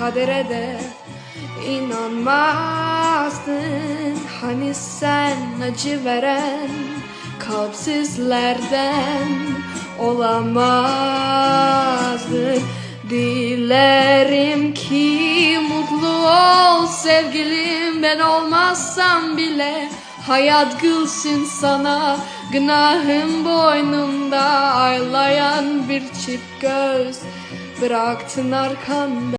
kadere de inanmazdın. Hani sen acı veren kalpsizlerden olamazdın. Dilerim ki mutlu ol sevgilim. Ben olmazsam bile Hayat gülsün sana. Günahım boynumda Ağlayan bir çift göz bıraktın arkanda